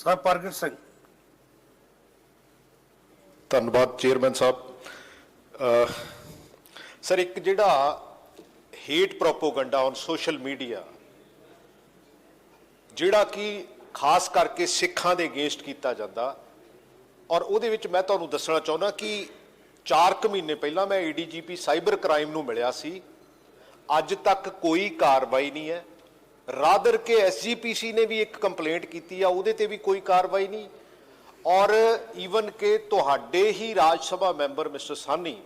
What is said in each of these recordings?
Sir, ਪ੍ਰਗਟ ਸਿੰਘ। ਧੰਨਵਾਦ, chairman ਸਾਹਿਬ। Sir, ਇੱਕ ਜਿਹੜਾ hate propaganda on social media, ਜਿਹੜਾ ਕਿ ਖਾਸ ਕਰਕੇ ਸਿੱਖਾਂ ਦੇ ਅਗੇਂਸਟ ਕੀਤਾ ਜਾਂਦਾ, ਔਰ ਉਹਦੇ ਵਿੱਚ ਮੈਂ ਤੁਹਾਨੂੰ ਦੱਸਣਾ ਚਾਹੁੰਦਾ ਕਿ 4 ਕੁ ਮਹੀਨੇ ਪਹਿਲਾਂ ਮੈਂ ਏਡੀਜੀਪੀ ਸਾਈਬਰ ਕ੍ਰਾਈਮ ਨੂੰ ਮਿਲਿਆ ਸੀ। ਅੱਜ ਤੱਕ ਕੋਈ ਕਾਰਵਾਈ ਨਹੀਂ ਹੈ। ਰਾਦਰ ਕੇ ਐਸਜੀਪੀਸੀ ਨੇ ਵੀ ਇੱਕ ਕੰਪਲੇਂਟ ਕੀਤੀ ਆ, ਉਹਦੇ ਤੇ ਵੀ ਕੋਈ ਕਾਰਵਾਈ ਨਹੀਂ। ਔਰ ਈਵਨ ਕਿ ਤੁਹਾਡੇ ਹੀ ਰਾਜ ਸਭਾ ਮੈਂਬਰ ਮਿਸਟਰ ਸਾਨੀ,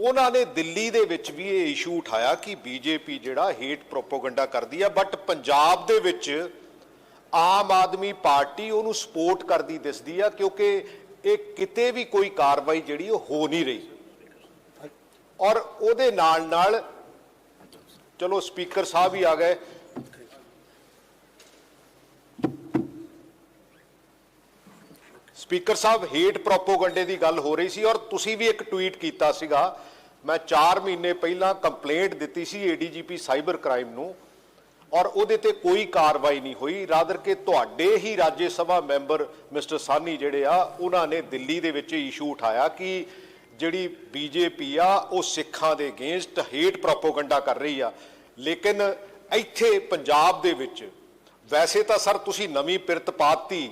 ਉਹਨਾਂ ਨੇ ਦਿੱਲੀ ਦੇ ਵਿੱਚ ਵੀ ਇਹ ਇਸ਼ੂ ਉਠਾਇਆ ਕਿ ਬੀਜੇਪੀ ਜਿਹੜਾ ਹੇਟ ਪ੍ਰੋਪੋਗੈਂਡਾ ਕਰਦੀ ਆ ਬਟ ਪੰਜਾਬ ਦੇ ਵਿੱਚ ਆਮ ਆਦਮੀ ਪਾਰਟੀ ਉਹਨੂੰ ਸਪੋਰਟ ਕਰਦੀ ਦਿਸਦੀ ਆ, ਕਿਉਂਕਿ ਇਹ ਕਿਤੇ ਵੀ ਕੋਈ ਕਾਰਵਾਈ ਜਿਹੜੀ ਉਹ ਹੋ ਨਹੀਂ ਰਹੀ। ਔਰ ਉਹਦੇ ਨਾਲ ਨਾਲ ਚਲੋ ਸਪੀਕਰ ਸਾਹਿਬ ਹੀ ਆ ਗਏ। ਸਪੀਕਰ ਸਾਹਿਬ ਹੇਟ ਪ੍ਰੋਪੋਗੈਂਡੇ ਦੀ ਗੱਲ ਹੋ ਰਹੀ ਸੀ ਔਰ ਤੁਸੀਂ ਵੀ ਇੱਕ ਟਵੀਟ ਕੀਤਾ ਸੀਗਾ। ਮੈਂ 4 ਮਹੀਨੇ ਪਹਿਲਾਂ ਕੰਪਲੇਂਟ ਦਿੱਤੀ ਸੀ ਏਡੀਜੀਪੀ ਸਾਈਬਰ ਕ੍ਰਾਈਮ ਨੂੰ ਔਰ ਉਹਦੇ ਤੇ ਕੋਈ ਕਾਰਵਾਈ ਨਹੀਂ ਹੋਈ। ਰਾਦਰ ਕਿ ਤੁਹਾਡੇ ਹੀ ਰਾਜ ਸਭਾ ਮੈਂਬਰ ਮਿਸਟਰ ਸਾਨੀ ਜਿਹੜੇ ਆ, ਉਹਨਾਂ ਨੇ ਦਿੱਲੀ ਦੇ ਵਿੱਚ ਇਸ਼ੂ ਉਠਾਇਆ ਕਿ ਜਿਹੜੀ ਬੀਜੇਪੀ ਆ, ਉਹ ਸਿੱਖਾਂ ਦੇ ਅਗੇਂਸਟ ਹੇਟ ਪ੍ਰੋਪੋਗੈਂਡਾ ਕਰ ਰਹੀ ਆ। ਲੇਕਿਨ ਇੱਥੇ ਪੰਜਾਬ ਦੇ ਵਿੱਚ ਵੈਸੇ ਤਾਂ ਸਰ ਤੁਸੀਂ ਨਵੀਂ ਪਿਰਤ ਪਾਤੀ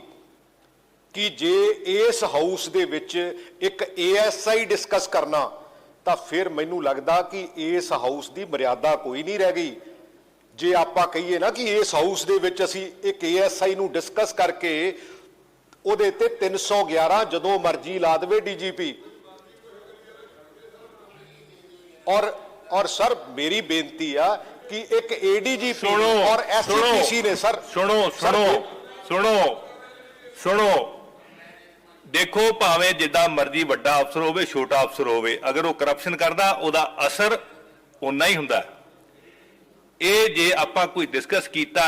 ਕਿ ਜੇ ਇਸ ਹਾਊਸ ਦੇ ਵਿੱਚ ਇੱਕ ਏਐਸਆਈ ਡਿਸਕਸ ਕਰਨਾ, ਤਾਂ ਫਿਰ ਮੈਨੂੰ ਲੱਗਦਾ ਕਿ ਇਸ ਹਾਊਸ ਦੀ ਮਰਿਆਦਾ ਕੋਈ ਨਹੀਂ ਰਹਿ ਗਈ। ਜੇ ਆਪਾਂ ਕਹੀਏ ਨਾ ਕਿ ਇਸ ਹਾਊਸ ਦੇ ਵਿੱਚ ਅਸੀਂ ਇੱਕ ਏਐਸਆਈ ਨੂੰ ਡਿਸਕਸ ਕਰਕੇ ਉਹਦੇ ਤੇ 311 ਜਦੋਂ ਮਰਜ਼ੀ ਲਾ ਦੇਵੇ ਡੀਜੀਪੀ ਔਰ ਔਰ ਸਰ ਮੇਰੀ ਬੇਨਤੀ ਆ ਕਿ ਇੱਕ ਏਡੀਜੀਪੀ ਔਰ ਐਸਜੀਪੀਸੀ ਨੇ ਸਰ। ਸੁਣੋ ਸੁਣੋ ਸੁਣੋ ਸੁਣੋ। ਦੇਖੋ ਭਾਵੇਂ ਜਿੱਦਾਂ ਮਰਜ਼ੀ ਵੱਡਾ ਅਫਸਰ ਹੋਵੇ ਛੋਟਾ ਅਫਸਰ ਹੋਵੇ ਅਗਰ ਉਹ ਕਰਪਸ਼ਨ ਕਰਦਾ ਉਹਦਾ ਅਸਰ ਉਨਾ ਹੀ ਹੁੰਦਾ। ਇਹ ਜੇ ਆਪਾਂ ਕੋਈ ਡਿਸਕਸ ਕੀਤਾ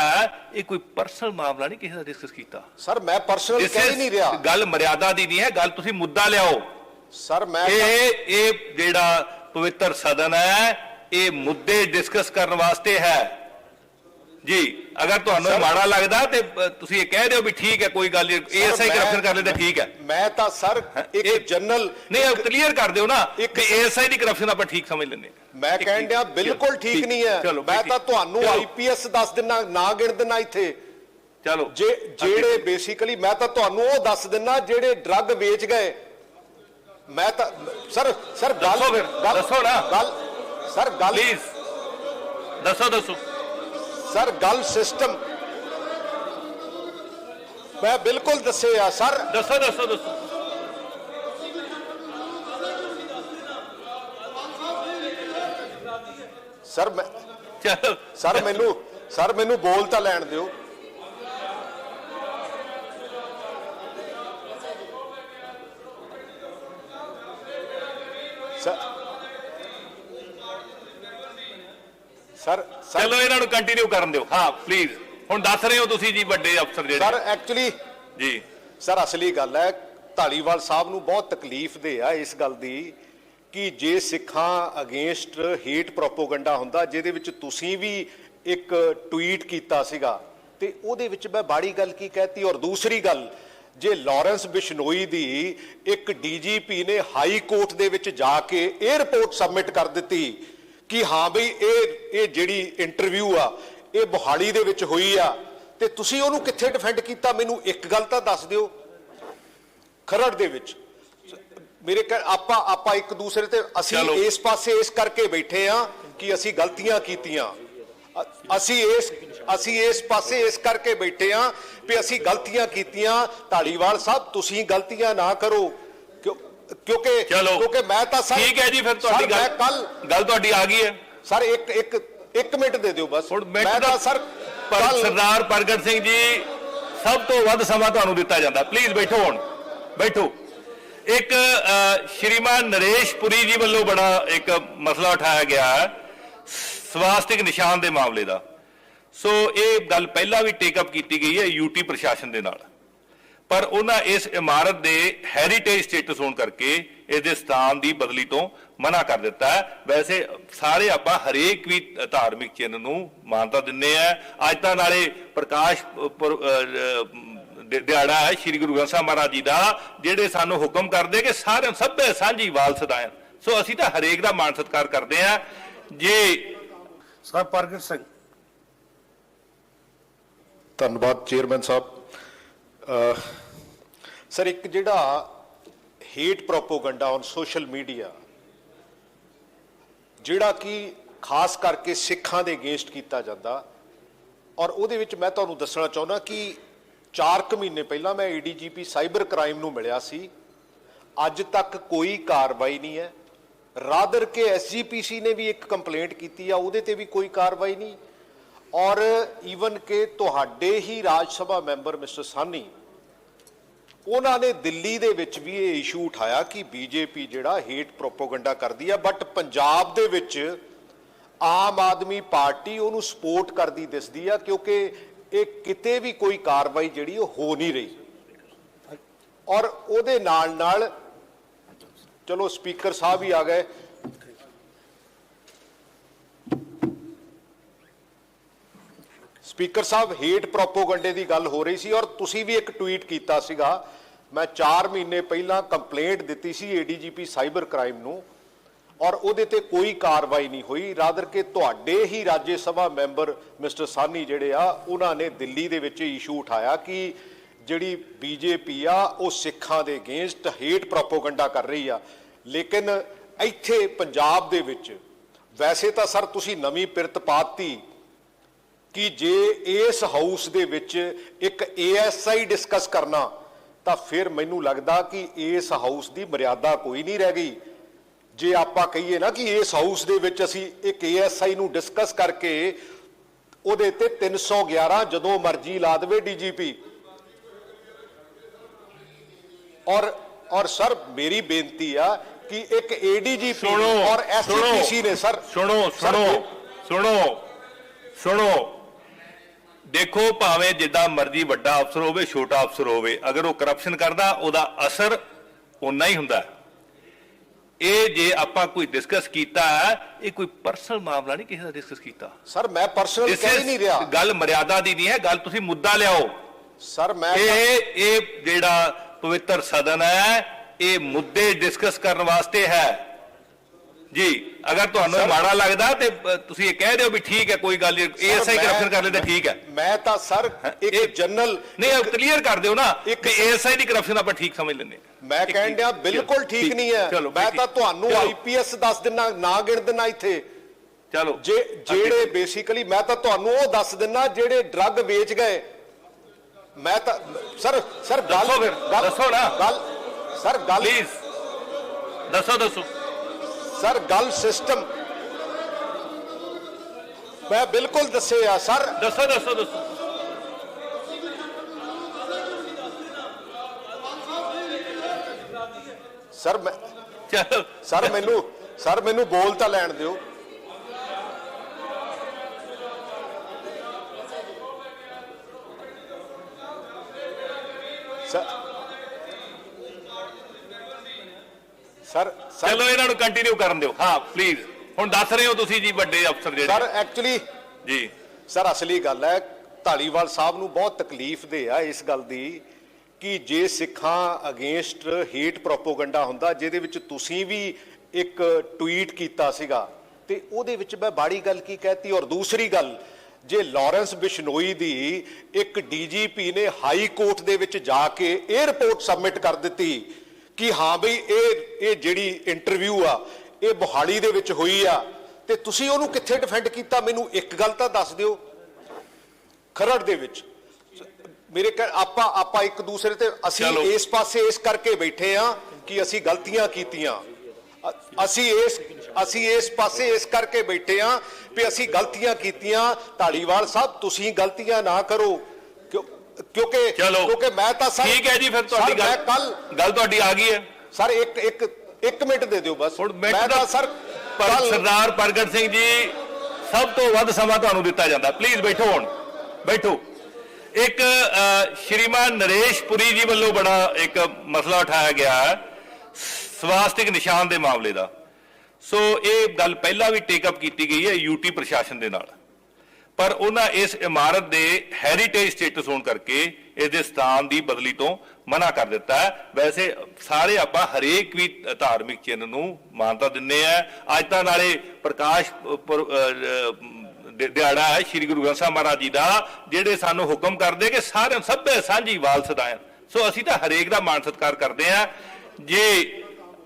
ਇਹ ਕੋਈ ਪਰਸਨਲ ਮਾਮਲਾ ਨਹੀਂ ਕਿਸੇ ਦਾ ਡਿਸਕਸ ਕੀਤਾ। ਸਰ ਮੈਂ ਪਰਸਨਲ ਕਹਿ ਨਹੀਂ ਰਿਹਾ। ਗੱਲ ਮਰਿਆਦਾ ਦੀ ਨਹੀਂ ਹੈ ਗੱਲ ਤੁਸੀਂ ਮੁੱਦਾ ਲਿਆਓ। ਸਰ ਮੈਂ ਇਹ ਇਹ ਜਿਹੜਾ ਪਵਿੱਤਰ ਸਦਨ ਹੈ ਇਹ ਮੁੱਦੇ ਡਿਸਕਸ ਕਰਨ ਵਾਸਤੇ ਹੈ। ਜੀ ਅਗਰ ਤੁਹਾਨੂੰ ਮਾੜਾ ਲੱਗਦਾ ਤੇ ਤੁਸੀਂ ਇਹ ਕਹਿ ਦਿਓ ਵੀ ਠੀਕ ਹੈ ਕੋਈ ਗੱਲ ਨਹੀਂ ਮੈਂ- ਕਰਪਸ਼ਨ ਕਰ ਲੈਂਦੇ ਠੀਕ ਹੈ। ਮੈਂ ਤਾਂ ਸਰ ਇੱਕ ਜਨਰਲ ਨਹੀਂ ਕਲੀਅਰ ਕਰ ਦਿਓ ਨਾ ਕਿ ਏਐਸਆਈ ਦੀ ਕਰਪਸ਼ਨ ਆਪਾਂ ਠੀਕ ਸਮਝ ਲੈਂਦੇ। ਮੈਂ ਕਹਿਣ ਡਿਆ ਬਿਲਕੁਲ ਠੀਕ ਨਹੀਂ ਹੈ। ਮੈਂ ਤਾਂ ਤੁਹਾਨੂੰ ਆਈਪੀਐਸ ਦੱਸ ਦਿਨਾ ਨਾ ਗਿਣ ਦਿਨਾ ਇੱਥੇ। ਚਲੋ ਜਿਹੜੇ ਬੇਸਿਕਲੀ ਮੈਂ ਤਾਂ ਤੁਹਾਨੂੰ ਉਹ ਦੱਸ ਦਿਨਾ ਜਿਹੜੇ ਡਰੱਗ ਵੇਚ ਗਏ। ਮੈਂ ਤਾਂ ਸਰ ਸਰ ਗੱਲ ਦੱਸੋ ਫਿਰ, ਗੱਲ- ਦੱਸੋ ਨਾ। ਗੱਲ ਸਰ ਗੱਲ ਪਲੀਜ਼ ਦੱਸੋ ਦੱਸੋ। ਸਰ ਗੱਲ ਸਿਸਟਮ ਮੈਂ ਬਿਲਕੁਲ ਦੱਸੇ ਆ ਸਰ। ਦੱਸੋ ਦੱਸੋ ਦੱਸੋ। ਸਰ ਮੈਂ ਚਲੋ। ਸਰ ਮੈਨੂੰ ਸਰ ਮੈਨੂੰ ਬੋਲ ਤਾਂ ਲੈਣ ਦਿਓ। Sir sir sir. ਚਲੋ ਇਹਨਾਂ ਨੂੰ ਕੰਟੀਨਿਊ ਕਰਨ ਦਿਓ। ਹਾਂ ਪਲੀਜ਼ ਹੁਣ ਦੱਸ ਰਹੇ ਹੋ ਤੁਸੀਂ ਜੀ ਵੱਡੇ ਅਫਸਰ ਸਰ ਜਿਹੜੇ ਐਕਚੁਅਲੀ ਜੀ। ਸਰ ਅਸਲੀ ਗੱਲ ਹੈ ਢਾਲੀਵਾਲ ਸਾਹਿਬ ਨੂੰ ਬਹੁਤ ਤਕਲੀਫ ਦੇ ਆ ਇਸ ਗੱਲ ਦੀ ਕਿ ਜੇ ਸਿੱਖਾਂ ਅਗੇਂਸਟ ਹੇਟ ਪ੍ਰੋਪੋਗੈਂਡਾ ਹੁੰਦਾ ਜਿਹਦੇ ਵਿੱਚ ਤੁਸੀਂ ਵੀ ਇੱਕ ਟਵੀਟ ਕੀਤਾ ਸੀਗਾ ਤੇ ਉਹਦੇ ਵਿੱਚ ਮੈਂ ਬਾੜੀ ਗੱਲ ਕੀ ਕਹਿਤੀ ਔਰ ਦੂਸਰੀ ਗੱਲ ਜੇ ਲਾਰੈਂਸ ਬਿਸ਼ਨੋਈ ਦੀ ਇੱਕ ਡੀਜੀਪੀ ਨੇ ਹਾਈ ਕੋਰਟ ਦੇ ਵਿੱਚ ਜਾ ਕੇ ਇਹ ਰਿਪੋਰਟ ਸਬਮਿਟ ਕਰ ਦਿੱਤੀ ਕਿ ਹਾਂ ਬਈ ਇਹ ਇਹ ਜਿਹੜੀ ਇੰਟਰਵਿਊ ਆ ਇਹ ਮੋਹਾਲੀ ਦੇ ਵਿੱਚ ਹੋਈ ਆ ਤੇ ਤੁਸੀਂ ਉਹਨੂੰ ਕਿੱਥੇ ਡਿਫੈਂਡ ਕੀਤਾ? ਮੈਨੂੰ ਇੱਕ ਗੱਲ ਤਾਂ ਦੱਸ ਦਿਓ। ਖਰੜ ਦੇ ਵਿੱਚ। ਮੇਰੇ ਆਪਾਂ ਆਪਾਂ ਇੱਕ ਦੂਸਰੇ ਤੇ ਅਸੀਂ। ਇਸ ਪਾਸੇ ਇਸ ਕਰਕੇ ਬੈਠੇ ਆ ਕਿ ਅਸੀਂ ਗਲਤੀਆਂ ਕੀਤੀਆਂ। ਅਸੀਂ ਇਸ ਅਸੀਂ ਇਸ ਪਾਸੇ ਇਸ ਕਰਕੇ ਬੈਠੇ ਆ ਵੀ ਅਸੀਂ ਗਲਤੀਆਂ ਕੀਤੀਆਂ। ਢਾਲੀਵਾਲ ਸਾਹਿਬ ਤੁਸੀਂ ਗਲਤੀਆਂ ਨਾ ਕਰੋ। ਕਿਉਂ- ਕਿਉਂਕਿ ਕਿਉਂਕਿ ਮੈਂ ਤਾਂ ਸਰ ਠੀਕ ਹੈ ਜੀ ਫਿਰ ਤੁਹਾਡੀ ਗੱਲ ਕੱਲ ਗੱਲ ਤੁਹਾਡੀ ਆ ਗਈ ਹੈ। ਸਰ ਇੱਕ ਇੱਕ ਇੱਕ ਮਿੰਟ ਦੇ ਦਿਓ ਬਸ। ਮੈਂ ਤਾਂ ਸਰ ਸਰਦਾਰ ਪ੍ਰਗਟ ਸਿੰਘ ਜੀ ਸਭ ਤੋਂ ਵੱਧ ਸਮਾਂ ਤੁਹਾਨੂੰ ਦਿੱਤਾ ਜਾਂਦਾ। ਪਲੀਜ਼ ਬੈਠੋ ਹੁਣ। ਬੈਠੋ। ਇੱਕ ਸ਼੍ਰੀਮਾਨ ਨਰੇਸ਼ ਪੁਰੀ ਜੀ ਵੱਲੋਂ ਬੜਾ ਇੱਕ ਮਸਲਾ ਉਠਾਇਆ ਗਿਆ। ਹੈ, ਸਵਾਸਤਿਕ ਨਿਸ਼ਾਨ ਦੇ ਮਾਮਲੇ ਦਾ। ਸੋ ਇਹ ਗੱਲ ਪਹਿਲਾਂ ਵੀ ਟੇਕ ਅਪ ਕੀਤੀ ਗਈ ਹੈ ਯੂਟੀ ਪ੍ਰਸ਼ਾਸਨ ਦੇ ਨਾਲ। ਪਰ ਉਹਨਾਂ ਇਸ ਇਮਾਰਤ ਦੇ ਹੈਰੀਟੇਜ ਸਟੇਟਸ ਹੋਣ ਕਰਕੇ ਇਸ ਦੇ ਸਥਾਨ ਦੀ ਬਦਲੀ ਤੋਂ ਮਨਾ ਕਰ ਦਿੱਤਾ ਵੈਸੇ ਸਾਰੇ ਆਪਾਂ ਹਰੇਕ ਵੀ ਧਾਰਮਿਕ ਚਿੰਨ੍ਹ ਨੂੰ ਮਾਨਤਾ ਦਿੰਨੇ ਆ ਅੱਜ ਤਾਂ ਨਾਲੇ ਪ੍ਰਕਾਸ਼, ਪੁਰ- ਦਿਹਾੜਾ ਹੈ ਸ੍ਰੀ ਗੁਰੂ ਗ੍ਰੰਥ ਸਾਹਿਬ ਮਹਾਰਾਜ ਜੀ ਦਾ, ਜਿਹੜੇ ਸਾਨੂੰ ਹੁਕਮ ਕਰਦੇ ਕਿ ਸਾਰਿਆਂ ਸਭੇ ਸਾਂਝੀ ਵਾਲ ਸਦਾਇਨ ਸੋ ਅਸੀਂ ਤਾਂ ਹਰੇਕ ਦਾ ਮਾਣ ਸਤਿਕਾਰ ਕਰਦੇ ਆ ਜੇ ਸਰ, ਪ੍ਰਗਟ ਸਿੰਘ। ਧੰਨਵਾਦ, ਚੇਅਰਮੈਨ ਸਾਹਿਬ। ਸਰ, ਇੱਕ ਜਿਹੜਾ hate propaganda on social media, ਜਿਹੜਾ ਕਿ ਖਾਸ ਕਰਕੇ ਸਿੱਖਾਂ ਦੇ ਅਗੇਂਸਟ ਕੀਤਾ ਜਾਂਦਾ, ਔਰ ਉਹਦੇ ਵਿੱਚ ਮੈਂ ਤੁਹਾਨੂੰ ਦੱਸਣਾ ਚਾਹੁੰਦਾ ਕਿ 4 ਕੁ ਮਹੀਨੇ ਪਹਿਲਾਂ ਮੈਂ ਏਡੀਜੀਪੀ ਸਾਈਬਰ ਕ੍ਰਾਈਮ ਨੂੰ ਮਿਲਿਆ ਸੀ। ਅੱਜ ਤੱਕ ਕੋਈ ਕਾਰਵਾਈ ਨਹੀਂ ਹੈ। ਰਾਦਰ ਕੇ ਐਸਜੀਪੀਸੀ ਨੇ ਵੀ ਇੱਕ ਕੰਪਲੇਂਟ ਕੀਤੀ ਆ, ਉਹਦੇ ਤੇ ਵੀ ਕੋਈ ਕਾਰਵਾਈ ਨਹੀਂ। ਔਰ ਈਵਨ ਕਿ ਤੁਹਾਡੇ ਹੀ ਰਾਜ ਸਭਾ ਮੈਂਬਰ ਮਿਸਟਰ ਸਾਨੀ, ਉਹਨਾਂ ਨੇ ਦਿੱਲੀ ਦੇ ਵਿੱਚ ਵੀ ਇਹ ਇਸ਼ੂ ਉਠਾਇਆ ਕਿ ਬੀਜੇਪੀ ਜਿਹੜਾ ਹੇਟ ਪ੍ਰੋਪੋਗੈਂਡਾ ਕਰਦੀ ਆ ਬਟ ਪੰਜਾਬ ਦੇ ਵਿੱਚ ਆਮ ਆਦਮੀ ਪਾਰਟੀ ਉਹਨੂੰ ਸਪੋਰਟ ਕਰਦੀ ਦਿਸਦੀ ਆ, ਕਿਉਂਕਿ ਇਹ ਕਿਤੇ ਵੀ ਕੋਈ ਕਾਰਵਾਈ ਜਿਹੜੀ ਉਹ ਹੋ ਨਹੀਂ ਰਹੀ। ਔਰ ਉਹਦੇ ਨਾਲ ਨਾਲ ਚਲੋ ਸਪੀਕਰ ਸਾਹਿਬ ਹੀ ਆ ਗਏ। ਸਪੀਕਰ ਸਾਹਿਬ ਹੇਟ ਪ੍ਰੋਪੋਗੈਂਡੇ ਦੀ ਗੱਲ ਹੋ ਰਹੀ ਸੀ ਔਰ ਤੁਸੀਂ ਵੀ ਇੱਕ ਟਵੀਟ ਕੀਤਾ ਸੀਗਾ। ਮੈਂ 4 ਮਹੀਨੇ ਪਹਿਲਾਂ ਕੰਪਲੇਂਟ ਦਿੱਤੀ ਸੀ ਏਡੀਜੀਪੀ ਸਾਈਬਰ ਕ੍ਰਾਈਮ ਨੂੰ ਔਰ ਉਹਦੇ ਤੇ ਕੋਈ ਕਾਰਵਾਈ ਨਹੀਂ ਹੋਈ। ਰਾਦਰ ਕਿ ਤੁਹਾਡੇ ਹੀ ਰਾਜ ਸਭਾ ਮੈਂਬਰ ਮਿਸਟਰ ਸਾਨੀ ਜਿਹੜੇ ਆ, ਉਹਨਾਂ ਨੇ ਦਿੱਲੀ ਦੇ ਵਿੱਚ ਇਸ਼ੂ ਉਠਾਇਆ ਕਿ ਜਿਹੜੀ ਬੀਜੇਪੀ ਆ, ਉਹ ਸਿੱਖਾਂ ਦੇ ਅਗੇਂਸਟ ਹੇਟ ਪ੍ਰੋਪੋਗੈਂਡਾ ਕਰ ਰਹੀ ਆ। ਲੇਕਿਨ ਇੱਥੇ ਪੰਜਾਬ ਦੇ ਵਿੱਚ ਵੈਸੇ ਤਾਂ ਸਰ ਤੁਸੀਂ ਨਵੀਂ ਪਿਰਤ ਪਾਤੀ ਕਿ ਜੇ ਇਸ ਹਾਊਸ ਦੇ ਵਿੱਚ ਇੱਕ ਏਐਸਆਈ ਡਿਸਕਸ ਕਰਨਾ, ਤਾਂ ਫਿਰ ਮੈਨੂੰ ਲੱਗਦਾ ਕਿ ਇਸ ਹਾਊਸ ਦੀ ਮਰਿਆਦਾ ਕੋਈ ਨਹੀਂ ਰਹਿ ਗਈ। ਜੇ ਆਪਾਂ ਕਹੀਏ ਨਾ ਕਿ ਇਸ ਹਾਊਸ ਦੇ ਵਿੱਚ ਅਸੀਂ ਇੱਕ ਏਐਸਆਈ ਨੂੰ ਡਿਸਕਸ ਕਰਕੇ ਉਹਦੇ ਤੇ 311 ਜਦੋਂ ਮਰਜ਼ੀ ਲਾ ਦੇਵੇ ਡੀਜੀਪੀ ਔਰ ਔਰ ਸਰ ਮੇਰੀ ਬੇਨਤੀ ਆ ਕਿ ਇੱਕ ਏਡੀਜੀਪੀ ਔਰ ਐਸਜੀਪੀਸੀ ਨੇ ਸਰ। ਸੁਣੋ ਸੁਣੋ ਸੁਣੋ ਸੁਣੋ। ਦੇਖੋ ਭਾਵੇਂ ਜਿੱਦਾਂ ਮਰਜ਼ੀ ਵੱਡਾ ਅਫਸਰ ਹੋਵੇ ਛੋਟਾ ਅਫਸਰ ਹੋਵੇ ਅਗਰ ਉਹ ਕਰਪਸ਼ਨ ਕਰਦਾ ਉਹਦਾ ਅਸਰ ਉਨਾ ਹੀ ਹੁੰਦਾ। ਇਹ ਜੇ ਆਪਾਂ ਕੋਈ ਡਿਸਕਸ ਕੀਤਾ ਇਹ ਕੋਈ ਪਰਸਨਲ ਮਾਮਲਾ ਨਹੀਂ ਕਿਸੇ ਦਾ ਡਿਸਕਸ ਕੀਤਾ। ਸਰ ਮੈਂ ਪਰਸਨਲ ਕਹਿ ਨਹੀਂ ਰਿਹਾ। ਗੱਲ ਮਰਿਆਦਾ ਦੀ ਨਹੀਂ ਹੈ ਗੱਲ ਤੁਸੀਂ ਮੁੱਦਾ ਲਿਆਓ। ਸਰ ਮੈਂ ਇਹ ਇਹ ਜਿਹੜਾ ਪਵਿੱਤਰ ਸਦਨ ਹੈ ਇਹ ਮੁੱਦੇ ਡਿਸਕਸ ਕਰਨ ਵਾਸਤੇ ਹੈ। ਜੀ ਅਗਰ ਤੁਹਾਨੂੰ ਮਾੜਾ ਲੱਗਦਾ ਤੇ ਤੁਸੀਂ ਇਹ ਕਹਿ ਦਿਓ ਵੀ ਠੀਕ ਹੈ ਕੋਈ ਗੱਲ ਨਹੀਂ ਕਰਪਸ਼ਨ ਕਰ ਲੈਂਦਾ ਠੀਕ ਹੈ। ਮੈਂ ਤਾਂ ਸਰ ਇੱਕ ਜਨਰਲ ਨਹੀਂ ਕਲੀਅਰ ਕਰ ਦਿਓ ਨਾ ਕਿ ਏਐਸਆਈ ਦੀ ਕਰਪਸ਼ਨ ਆਪਾਂ ਠੀਕ ਸਮਝ ਲੈਂਦੇ। ਮੈਂ ਕਹਿਣ ਡਿਆ ਬਿਲਕੁਲ ਠੀਕ ਨਹੀਂ ਹੈ। ਮੈਂ ਤਾਂ ਤੁਹਾਨੂੰ ਆਈਪੀਐਸ ਦੱਸ ਦਿਨਾ ਨਾ ਗਿਣ ਦਿਨਾ ਇੱਥੇ। ਚਲੋ ਜੇ ਜਿਹੜੇ ਬੇਸਿਕਲੀ ਮੈਂ ਤਾਂ ਤੁਹਾਨੂੰ ਉਹ ਦੱਸ ਦਿਨਾ ਜਿਹੜੇ ਡਰੱਗ ਵੇਚ ਗਏ। ਮੈਂ ਤਾਂ ਸਰ ਸਰ ਗੱਲ ਦੱਸੋ ਫਿਰ, ਗੱਲ- ਦੱਸੋ ਨਾ। ਗੱਲ ਸਰ ਗੱਲ ਪਲੀਜ਼ ਦੱਸੋ ਦੱਸੋ। ਸਰ ਗੱਲ ਸਿਸਟਮ ਮੈਂ ਬਿਲਕੁਲ ਦੱਸੇ ਆ ਸਰ। ਦੱਸੋ ਦੱਸੋ ਦੱਸੋ। ਸਰ ਮੈਂ ਚਲੋ। ਸਰ ਮੈਨੂੰ ਸਰ ਮੈਨੂੰ ਬੋਲ ਤਾਂ ਲੈਣ ਦਿਓ। ਸਰ ਸਰ ਚਲੋ ਇਹਨਾਂ ਨੂੰ ਕੰਟੀਨਿਊ ਕਰਨ ਦਿਓ। ਹਾਂ ਪਲੀਜ਼ ਹੁਣ ਦੱਸ ਰਹੇ ਹੋ ਤੁਸੀਂ ਜੀ ਵੱਡੇ ਅਫਸਰ ਸਰ ਜਿਹੜੇ ਐਕਚੁਅਲੀ ਜੀ। ਸਰ ਅਸਲੀ ਗੱਲ ਹੈ ਢਾਲੀਵਾਲ ਸਾਹਿਬ ਨੂੰ ਬਹੁਤ ਤਕਲੀਫ ਦੇ ਆ ਇਸ ਗੱਲ ਦੀ ਕਿ ਜੇ ਸਿੱਖਾਂ ਅਗੇਂਸਟ ਹੇਟ ਪ੍ਰੋਪੋਗੈਂਡਾ ਹੁੰਦਾ ਜਿਹਦੇ ਵਿੱਚ ਤੁਸੀਂ ਵੀ ਇੱਕ ਟਵੀਟ ਕੀਤਾ ਸੀਗਾ ਤੇ ਉਹਦੇ ਵਿੱਚ ਮੈਂ ਬਾੜੀ ਗੱਲ ਕੀ ਕਹਿਤੀ ਔਰ ਦੂਸਰੀ ਗੱਲ ਜੇ ਲਾਰੈਂਸ ਬਿਸ਼ਨੋਈ ਦੀ ਇੱਕ ਡੀਜੀਪੀ ਨੇ ਹਾਈ ਕੋਰਟ ਦੇ ਵਿੱਚ ਜਾ ਕੇ ਇਹ ਰਿਪੋਰਟ ਸਬਮਿਟ ਕਰ ਦਿੱਤੀ ਕਿ ਹਾਂ ਬਈ ਇਹ ਇਹ ਜਿਹੜੀ ਇੰਟਰਵਿਊ ਆ ਇਹ ਮੋਹਾਲੀ ਦੇ ਵਿੱਚ ਹੋਈ ਆ ਤੇ ਤੁਸੀਂ ਉਹਨੂੰ ਕਿੱਥੇ ਡਿਫੈਂਡ ਕੀਤਾ? ਮੈਨੂੰ ਇੱਕ ਗੱਲ ਤਾਂ ਦੱਸ ਦਿਓ। ਖਰੜ ਦੇ ਵਿੱਚ। ਮੇਰੇ ਆਪਾਂ ਆਪਾਂ ਇੱਕ ਦੂਸਰੇ ਤੇ ਅਸੀਂ। ਇਸ ਪਾਸੇ ਇਸ ਕਰਕੇ ਬੈਠੇ ਆ ਕਿ ਅਸੀਂ ਗਲਤੀਆਂ ਕੀਤੀਆਂ। ਅਸੀਂ ਇਸ ਅਸੀਂ ਇਸ ਪਾਸੇ ਇਸ ਕਰਕੇ ਬੈਠੇ ਆ ਵੀ ਅਸੀਂ ਗਲਤੀਆਂ ਕੀਤੀਆਂ। ਢਾਲੀਵਾਲ ਸਾਹਿਬ ਤੁਸੀਂ ਗਲਤੀਆਂ ਨਾ ਕਰੋ। ਕਿਉਂਕਿ ਚਲੋ। ਕਿਉਂਕਿ ਮੈਂ ਤਾਂ ਸਰ ਠੀਕ ਹੈ ਜੀ ਫਿਰ ਤੁਹਾਡੀ ਗੱਲ ਕੱਲ ਗੱਲ ਤੁਹਾਡੀ ਆ ਗਈ ਹੈ। ਸਰ ਇੱਕ ਇੱਕ ਇੱਕ ਮਿੰਟ ਦੇ ਦਿਓ ਬਸ। ਹੁਣ ਮੈਂ ਤਾਂ ਸਰ ਪਰ ਸਰਦਾਰ ਪ੍ਰਗਟ ਸਿੰਘ ਜੀ ਸਭ ਤੋਂ ਵੱਧ ਸਮਾਂ ਤੁਹਾਨੂੰ ਦਿੱਤਾ ਜਾਂਦਾ। ਪਲੀਜ਼ ਬੈਠੋ ਹੁਣ। ਬੈਠੋ। ਇੱਕ ਅ, ਸ਼੍ਰੀਮਾਨ ਨਰੇਸ਼ ਪੁਰੀ ਜੀ ਵੱਲੋਂ ਬੜਾ ਇੱਕ ਮਸਲਾ ਉਠਾਇਆ ਗਿਆ ਹੈ, ਸਵਾਸਤਿਕ ਨਿਸ਼ਾਨ ਦੇ ਮਾਮਲੇ ਦਾ। ਸੋ ਇਹ ਗੱਲ ਪਹਿਲਾਂ ਵੀ ਟੇਕ ਅਪ ਕੀਤੀ ਗਈ ਹੈ ਯੂਟੀ ਪ੍ਰਸ਼ਾਸਨ ਦੇ ਨਾਲ। ਪਰ ਉਹਨਾਂ ਇਸ ਇਮਾਰਤ ਦੇ ਹੈਰੀਟੇਜ ਸਟੇਟਸ ਹੋਣ ਕਰਕੇ ਇਸ ਦੇ ਸਥਾਨ ਦੀ ਬਦਲੀ ਤੋਂ ਮਨਾ ਕਰ ਦਿੱਤਾ ਵੈਸੇ ਸਾਰੇ ਆਪਾਂ ਹਰੇਕ ਵੀ ਧਾਰਮਿਕ ਚਿੰਨ੍ਹ ਨੂੰ ਮਾਨਤਾ ਦਿੰਨੇ ਆ ਅੱਜ ਤਾਂ ਨਾਲੇ ਪ੍ਰਕਾਸ਼ ਪੁਰ- ਦਿਹਾੜਾ ਹੈ ਸ੍ਰੀ ਗੁਰੂ ਗ੍ਰੰਥ ਸਾਹਿਬ ਮਹਾਰਾਜ ਜੀ ਦਾ, ਜਿਹੜੇ ਸਾਨੂੰ ਹੁਕਮ ਕਰਦੇ ਕਿ ਸਾਰੇ ਸਭੇ ਸਾਂਝੀ ਵਾਲ ਸਦਾਇਨ ਸੋ ਅਸੀਂ ਤਾਂ ਹਰੇਕ ਦਾ ਮਾਣ ਸਤਿਕਾਰ ਕਰਦੇ ਆ ਜੇ